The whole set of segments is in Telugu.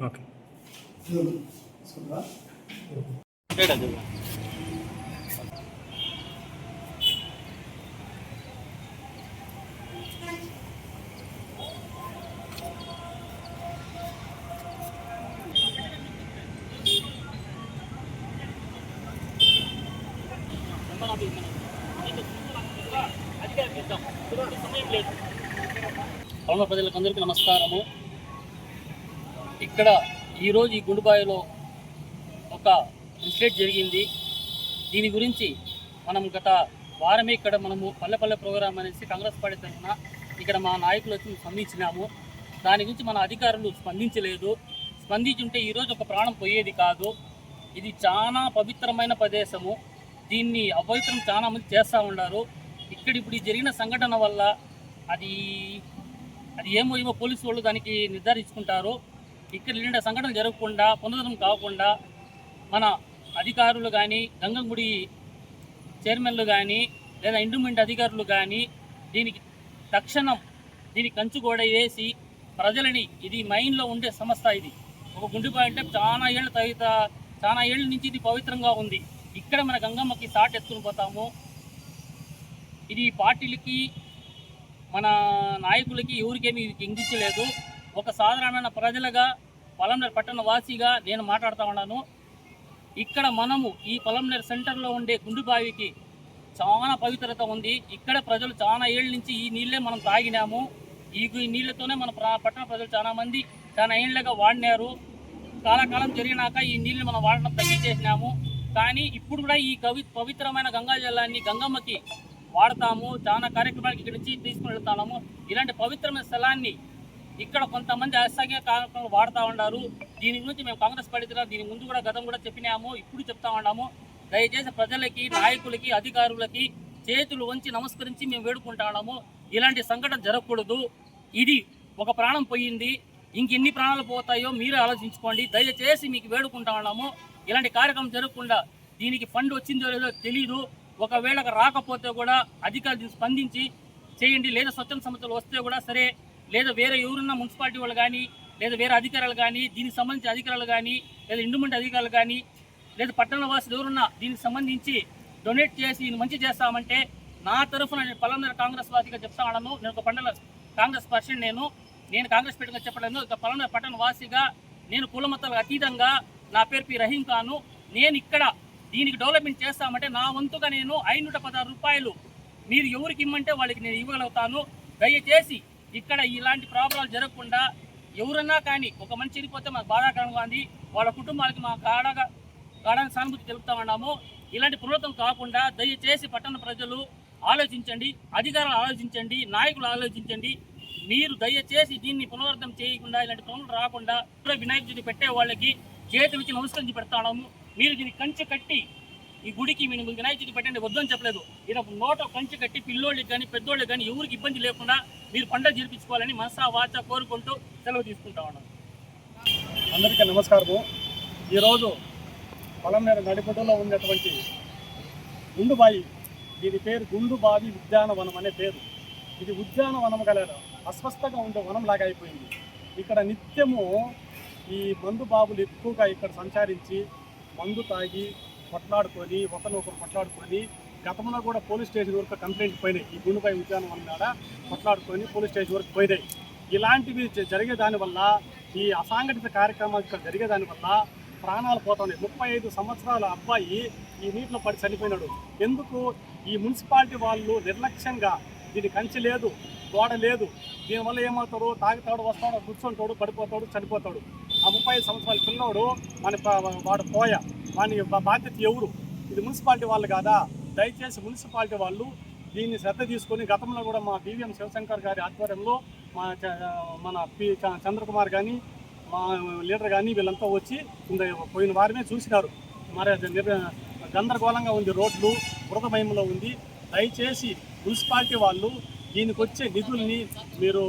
ఓకే పవన ప్రజలకు అందరికీ నమస్కారము ఇక్కడ ఈరోజు ఈ గుండుబాయిలో ఒక ఇన్సిడెంట్ జరిగింది. దీని గురించి మనం గత వారమే ఇక్కడ మనము పల్లె పల్లె ప్రోగ్రాం అనేసి కాంగ్రెస్ పార్టీ తరఫున ఇక్కడ మా నాయకులు వచ్చి స్పందించినాము. దాని గురించి మన అధికారులు స్పందించలేదు. స్పందించుంటే ఈరోజు ఒక ప్రాణం పోయేది కాదు. ఇది చాలా పవిత్రమైన ప్రదేశము. దీన్ని అపవిత్రం చాలా మంది చేస్తూ ఉన్నారు. ఇక్కడ ఇప్పుడు జరిగిన సంఘటన వల్ల అది అది ఏమో ఏమో పోలీసు వాళ్ళు దానికి నిర్ధారించుకుంటారు. ఇక్కడ నిండా సంఘటనలు జరగకుండా పునరుద్ధరణ కాకుండా మన అధికారులు కానీ గంగంగుడి చైర్మన్లు కానీ లేదా ఇండుమెంట్ అధికారులు కానీ దీనికి తక్షణం దీనికి కంచుగోడ వేసి ప్రజలని ఇది మైండ్లో ఉండే సంస్థ ఇది. ఒక గుండెపాయ అంటే చాలా ఏళ్ళ తగిత చాలా ఏళ్ళ నుంచి ఇది పవిత్రంగా ఉంది. ఇక్కడ మన గంగమ్మకి సాట్ ఎత్తుకుని పోతాము. ఇది పార్టీలకి మన నాయకులకి ఎవరికేమీ ఇది కిందించలేదు. ఒక సాధారణమైన ప్రజలుగా పలంనేరు పట్టణ వాసిగా నేను మాట్లాడుతూ ఉన్నాను. ఇక్కడ మనము ఈ పలంనేరు సెంటర్లో ఉండే గుండుబావికి చాలా పవిత్రత ఉంది. ఇక్కడ ప్రజలు చాలా ఏళ్ళ నుంచి ఈ నీళ్ళే మనం తాగినాము. ఈ నీళ్ళతోనే మన పట్టణ ప్రజలు చాలా మంది చాలా ఏళ్ళగా వాడినారు. కాలకాలం జరిగినాక ఈ నీళ్ళని మనం వాడడం తగ్గించేసినాము. కానీ ఇప్పుడు కూడా ఈ కవి పవిత్రమైన గంగా జలాన్ని గంగమ్మకి వాడతాము. చాలా కార్యక్రమాలకి ఇక్కడ నుంచి తీసుకుని వెళ్తాము. ఇలాంటి పవిత్రమైన స్థలాన్ని ఇక్కడ కొంతమంది అసాంఘిక కార్యక్రమాలు వాడుతూ ఉన్నారు దీని గురించి మేము కాంగ్రెస్ పార్టీ దీని ముందు కూడా గతం కూడా చెప్పినాము ఇప్పుడు చెప్తా ఉన్నాము. దయచేసి ప్రజలకి నాయకులకి అధికారులకి చేతులు వంచి నమస్కరించి మేము వేడుకుంటాము ఇలాంటి సంఘటన జరగకూడదు. ఇది ఒక ప్రాణం పోయింది. ఇంకెన్ని ప్రాణాలు పోతాయో మీరే ఆలోచించుకోండి. దయచేసి మీకు వేడుకుంటా ఉన్నాము. ఇలాంటి కార్యక్రమం జరగకుండా దీనికి ఫండ్ వచ్చిందో లేదో తెలియదు ఒకవేళ రాకపోతే కూడా అధికారులు స్పందించి చేయండి. లేదా స్వచ్ఛంద సంస్థలు వస్తే కూడా సరే లేదా వేరే ఎవరున్న మున్సిపాలిటీ వాళ్ళు కానీ లేదా వేరే అధికారులు కానీ దీనికి సంబంధించిన అధికారులు కానీ లేదా ఇండుమెంట్ అధికారులు కానీ లేదా పట్టణ వాసులు ఎవరున్నా దీనికి సంబంధించి డొనేట్ చేసి మంచి చేస్తామంటే నా తరఫున నేను పలందర కాంగ్రెస్ వాసిగా చెప్తా ఉన్నాను. నేను ఒక పండుగ కాంగ్రెస్ పర్సన్ నేను. నేను కాంగ్రెస్ పెట్టగా చెప్పలేదు ఇక పలందర పట్టణ వాసిగా నేను కులమతాలకు అతీతంగా నా పేరు పి. రహీం ఖాను. నేను ఇక్కడ దీనికి డెవలప్మెంట్ చేస్తామంటే నా వంతుగా నేను ఐనూట పదహారు రూపాయలు మీరు ఎవరికి ఇమ్మంటే వాళ్ళకి నేను ఇవ్వగలుగుతాను. దయచేసి ఇక్కడ ఇలాంటి ప్రాబ్లాలు జరగకుండా ఎవరన్నా కానీ ఒక మనిషి చనిపోతే మాకు బాధాకరంగా ఉంది. వాళ్ళ కుటుంబాలకి మా గాఢగా గాఢని సానుభూతి తెలుపుతా ఉన్నాము. ఇలాంటి పునరుద్ధం కాకుండా దయచేసి పట్టణ ప్రజలు ఆలోచించండి అధికారులు ఆలోచించండి నాయకులు ఆలోచించండి. మీరు దయచేసి దీన్ని పునరుద్ధం చేయకుండా ఇలాంటి పనులు రాకుండా వినాయక చవితి పెట్టే వాళ్ళకి చేతులు ఇచ్చి నమస్కరించి పెడతాము మీరు దీన్ని కంచె కట్టి ఈ గుడికి మీరు వినాయక చవితి పెట్టండి వద్దని చెప్పలేదు. ఇలా నోట కంచె కట్టి పిల్లోళ్ళకి కానీ పెద్దోళ్ళకి కానీ ఎవరికి ఇబ్బంది లేకుండా మీరు పంట జరిపించుకోవాలని మనసా వాచ కోరుకుంటూ సెలవు తీసుకుంటా ఉన్నాను అందరికీ నమస్కారము. ఈరోజు పొలంనేరు నడిపొట్టులో ఉన్నటువంటి గుండుబాయి దీని పేరు గుండుబావి ఉద్యానవనం అనే పేరు. ఇది ఉద్యానవనం గల అస్వస్థగా ఉండే వనం లాగా అయిపోయింది. ఇక్కడ నిత్యము ఈ మందు బాబులు ఎక్కువగా ఇక్కడ సంచారించి మందు తాగి కొట్లాడుకొని ఒకరినొకరు కొట్లాడుకొని గతంలో కూడా పోలీస్ స్టేషన్ వరకు కంప్లైంట్ పోయినాయి. ఈ గుండుపై ఉద్యానవనం కాడ కొట్లాడుకొని పోలీస్ స్టేషన్ వరకు పోయినాయి. ఇలాంటివి జరిగేదానివల్ల ఈ అసాంఘటిత కార్యక్రమాలు ఇక్కడ జరిగేదానివల్ల ప్రాణాలు పోతున్నాయి ముప్పై ఐదు సంవత్సరాల అబ్బాయి ఈ నీటిలో పడి చనిపోయినాడు. ఎందుకు? ఈ మున్సిపాలిటీ వాళ్ళు నిర్లక్ష్యంగా దీని కంచి లేదు గోడ లేదు. దీనివల్ల ఏమవుతాడు? తాగుతాడు వస్తాడు కూర్చుంటాడు పడిపోతాడు చనిపోతాడు. ఆ ముప్పై ఐదు సంవత్సరాల పిల్లోడు మన వాడు పోయా. వాని బాధ్యత ఎవరు? ఇది మున్సిపాలిటీ వాళ్ళు కాదా? దయచేసి మున్సిపాలిటీ వాళ్ళు దీన్ని శ్రద్ధ తీసుకొని గతంలో కూడా మా బీవీఎం శివశంకర్ గారి ఆధ్వర్యంలో మా మన పి చ- చంద్రకుమార్ కానీ మా లీడర్ కానీ వీళ్ళంతా వచ్చి పోయిన వారమే చూసినారు. మరి గందరగోళంగా ఉంది రోడ్లు బురదమయంలో ఉంది. దయచేసి మున్సిపాలిటీ వాళ్ళు దీనికి వచ్చే నిధుల్ని మీరు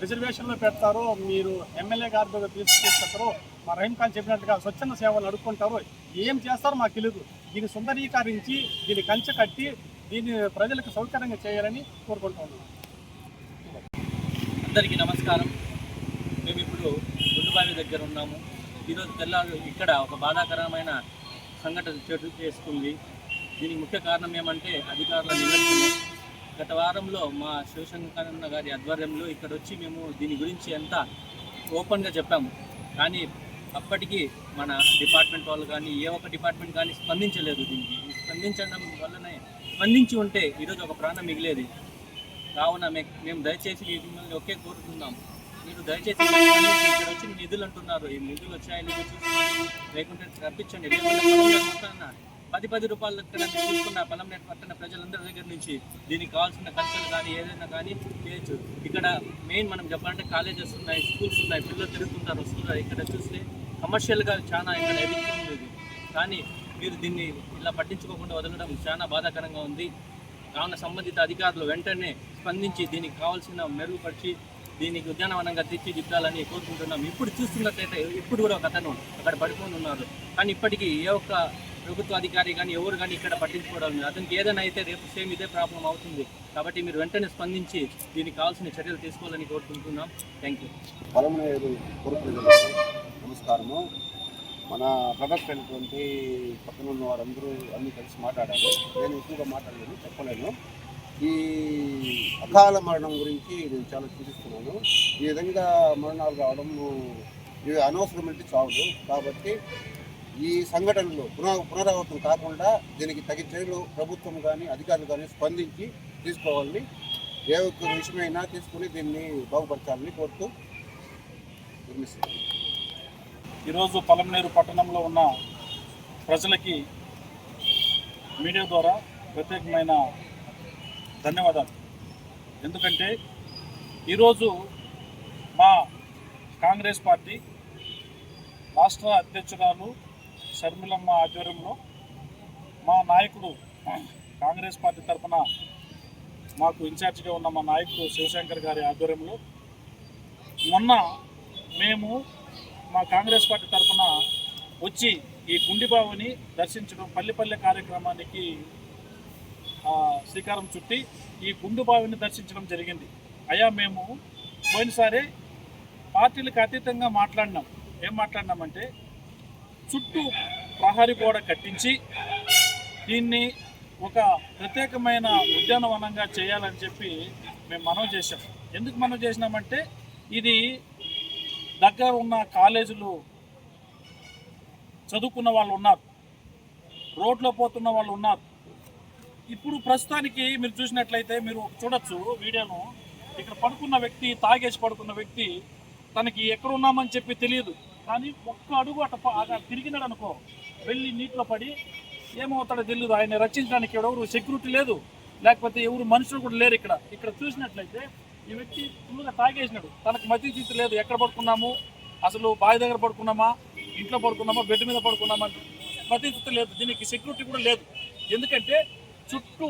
రిజర్వేషన్లో పెడతారో మీరు ఎమ్మెల్యే గారితో దగ్గర తీసుకొస్తారో మా రహీం ఖాన్ చెప్పినట్టుగా స్వచ్ఛంద సేవలు అడుక్కుంటారో ఏం చేస్తారో మాకు తెలియదు దీన్ని సుందరీకరించి దీన్ని కంచె కట్టి దీన్ని ప్రజలకు సౌకర్యంగా చేయాలని కోరుకుంటున్నాను అందరికీ నమస్కారం. మేము ఇప్పుడు గుండుబావి దగ్గర ఉన్నాము. ఈరోజు తెల్లారు ఇక్కడ ఒక బాధాకరమైన సంఘటన చోటు చేసుకుంది. దీనికి ముఖ్య కారణం ఏమంటే అధికారుల నిర్లక్ష్యమే గత వారంలో మా శివశంకరన్న గారి ఆధ్వర్యంలో ఇక్కడ వచ్చి మేము దీని గురించి ఎంత ఓపెన్గా చెప్పాము. కానీ అప్పటికీ మన డిపార్ట్మెంట్ వాళ్ళు కానీ ఏ ఒక్క డిపార్ట్మెంట్ కానీ స్పందించలేదు దీనికి. స్పందించడం వల్లనే స్పందించి ఉంటే ఈరోజు ఒక ప్రాణం మిగిలేది. కావున మే- మేము దయచేసి మిమ్మల్ని ఒకే కోరుతున్నాం మీరు దయచేసి ఇక్కడ వచ్చి నిధులు అంటున్నారు. ఈ నిధులు వచ్చాయని లేకుంటే రప్పించండి లేకుంటే పది పది రూపాయలు తీసుకున్న పొలంనేట పట్టణ ప్రజలందరి దగ్గర నుంచి దీనికి కావాల్సిన ఖర్చులు కానీ ఏదైనా కానీ చేయొచ్చు. ఇక్కడ మెయిన్ మనం చెప్పాలంటే కాలేజెస్ ఉన్నాయి స్కూల్స్ ఉన్నాయి పిల్లలు తిరుగుతుంటారు వస్తున్నారు ఇక్కడ చూస్తే కమర్షియల్గా చాలా ఇక్కడ ఎదుగుతుంది కానీ మీరు దీన్ని ఇలా పట్టించుకోకుండా వదలడం చాలా బాధాకరంగా ఉంది. కావున సంబంధిత అధికారులు వెంటనే స్పందించి దీనికి కావాల్సిన మెరుగుపరిచి దీనికి ఉద్యానవనంగా తీర్చిదిద్దాలని కోరుకుంటున్నాం. ఇప్పుడు చూస్తున్నట్లయితే ఇప్పుడు కూడా ఒక అతను అక్కడ పడుకొని ఉన్నారు. కానీ ఇప్పటికీ ఏ ఒక్క ప్రభుత్వ అధికారి కానీ ఎవరు కానీ ఇక్కడ పట్టించుకోవడం లేదు. అతనికి ఏదైనా అయితే రేపు సేమ్ ఇదే ప్రాబ్లం అవుతుంది. కాబట్టి మీరు వెంటనే స్పందించి దీనికి కావాల్సిన చర్యలు తీసుకోవాలని కోరుకుంటున్నాం. థ్యాంక్ యూ నమస్కారము. మన ప్రొడక్ట్ అయినటువంటి పక్కన ఉన్న వారందరూ అన్ని కలిసి మాట్లాడాలి నేను ఎక్కువగా మాట్లాడలేను చెప్పలేను. ఈ అకాల మరణం గురించి నేను చాలా చూపిస్తున్నాను. ఈ విధంగా మరణాలు రావడం ఇది అనవసరమైన చావులు కాబట్టి ఈ సంఘటనలు పునః పునరావృతం కాకుండా దీనికి తగిన చర్యలు ప్రభుత్వం కానీ అధికారులు కానీ స్పందించి తీసుకోవాలని ఏ ఒక్క విషయమైనా తీసుకుని దీన్ని బాగుపరచాలని కోరుతూ నిర్మిస్తున్నాను ఈరోజు పలంనేరు పట్టణంలో ఉన్న ప్రజలకి మీడియా ద్వారా ప్రత్యేకమైన ధన్యవాదాలు. ఎందుకంటే ఈరోజు మా కాంగ్రెస్ పార్టీ రాష్ట్ర అధ్యక్షురాలు షర్మిలమ్మ ఆధ్వర్యంలో మా నాయకుడు కాంగ్రెస్ పార్టీ తరఫున మాకు ఇన్ఛార్జిగా ఉన్న మా నాయకుడు శివశంకర్ గారి ఆధ్వర్యంలో మొన్న మేము మా కాంగ్రెస్ పార్టీ తరఫున వచ్చి ఈ గుండిబావుని దర్శించడం పల్లెపల్లె కార్యక్రమానికి శ్రీకారం చుట్టి ఈ గుండుబావిని దర్శించడం జరిగింది. అయ్యా మేము పోయినసారి పార్టీలకు అతీతంగా మాట్లాడినాం. ఏం మాట్లాడినామంటే చుట్టూ ప్రహరీ గోడ కట్టించి దీన్ని ఒక ప్రత్యేకమైన ఉద్యానవనంగా చేయాలని చెప్పి మేము మనవి చేశాం. ఎందుకు మనవి చేసినామంటే ఇది దగ్గర ఉన్న కాలేజీలు చదువుకున్న వాళ్ళు ఉన్నారు. రోడ్లో పోతున్న వాళ్ళు ఉన్నారు. ఇప్పుడు ప్రస్తుతానికి మీరు చూసినట్లయితే మీరు చూడొచ్చు వీడియోను. ఇక్కడ పడుకున్న వ్యక్తి తాగేసి పడుకున్న వ్యక్తి తనకి ఎక్కడ ఉన్నామని చెప్పి తెలియదు. కానీ ఒక్క అడుగు అట తిరిగినాడు అనుకో వెళ్ళి నీటిలో పడి ఏమవుతాడో తెలియదు ఆయన రక్షించడానికి ఎవరు సెక్యూరిటీ లేదు. లేకపోతే ఎవరు మనుషులు కూడా లేరు ఇక్కడ. ఇక్కడ చూసినట్లయితే ఈ వ్యక్తి ఫుల్గా తాగేసినాడు. తనకు మతి తీసి లేదు. ఎక్కడ పడుకున్నాము? అసలు బావి దగ్గర పడుకున్నామా? ఇంట్లో పడుకున్నామా? బెడ్ మీద పడుకున్నామా? మతి లేదు. దీనికి సెక్యూరిటీ కూడా లేదు. ఎందుకంటే చుట్టూ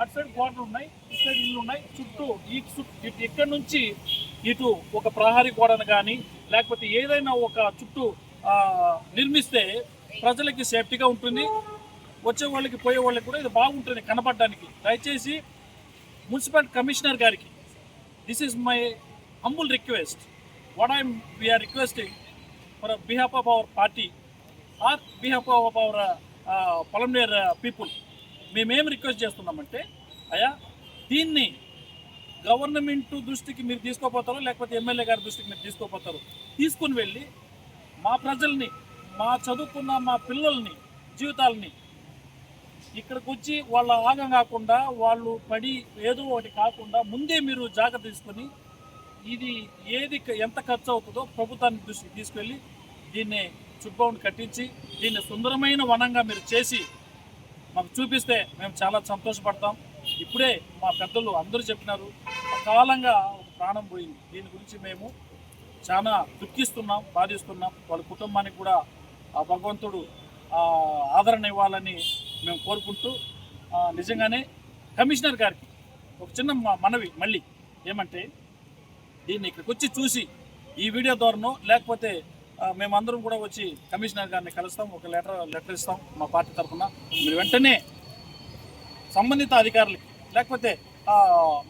అటు సైడ్ గోడలు ఉన్నాయి ఇటు సైడ్ ఇల్లు ఉన్నాయి. చుట్టూ ఈ చుట్టూ ఇటు ఇక్కడ నుంచి ఇటు ఒక ప్రహరీ గోడను కానీ లేకపోతే ఏదైనా ఒక చుట్టూ నిర్మిస్తే ప్రజలకి సేఫ్టీగా ఉంటుంది. వచ్చే వాళ్ళకి పోయే వాళ్ళకి కూడా ఇది బాగుంటుంది కనపడడానికి. దయచేసి మున్సిపల్ కమిషనర్ గారికి this is my humble request what I'm we're requesting for behalf of our party or behalf of our Palamaner people మేమేం రిక్వెస్ట్ చేస్తున్నామంటే అయ్యా దీన్ని గవర్నమెంట్ దృష్టికి మీరు తీసుకోపోతారు లేకపోతే ఎమ్మెల్యే గారి దృష్టికి మీరు తీసుకోపోతారు తీసుకుని వెళ్ళి మా ప్రజల్ని మా చదువుకున్న మా పిల్లల్ని జీవితాలని ఇక్కడికి వచ్చి వాళ్ళ ఆగం కాకుండా వాళ్ళు పడి ఏదో ఒకటి కాకుండా ముందే మీరు జాగ్రత్త తీసుకొని ఇది ఏది ఎంత ఖర్చు అవుతుందో ప్రభుత్వాన్ని దృష్టికి తీసుకెళ్ళి దీన్ని చుబ్బౌండ్ కట్టించి దీన్ని సుందరమైన వనంగా మీరు చేసి మాకు చూపిస్తే మేము చాలా సంతోషపడతాం. ఇప్పుడే మా పెద్దలు అందరూ చెప్పినారు అకాలంగా ఒక ప్రాణం పోయింది. దీని గురించి మేము చాలా దుఃఖిస్తున్నాం బాధిస్తున్నాం. వాళ్ళ కుటుంబానికి కూడా ఆ భగవంతుడు ఆదరణ ఇవ్వాలని మేము కోరుకుంటూ నిజంగానే కమిషనర్ గారికి ఒక చిన్న మ- మనవి మళ్ళీ ఏమంటే దీన్ని ఇక్కడికి వచ్చి చూసి ఈ వీడియో ద్వారానో లేకపోతే మేమందరం కూడా వచ్చి కమిషనర్ గారిని కలుస్తాం ఒక లెటర్ లెటర్ ఇస్తాం మా పార్టీ తరఫున. మీరు వెంటనే సంబంధిత అధికారులకి లేకపోతే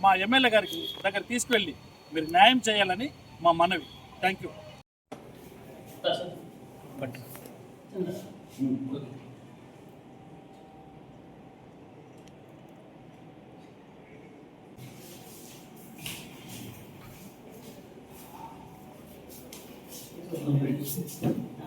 మా ఎమ్మెల్యే గారికి దగ్గర తీసుకువెళ్ళి మీరు న్యాయం చేయాలని మా మనవి థ్యాంక్ యూ Thank you.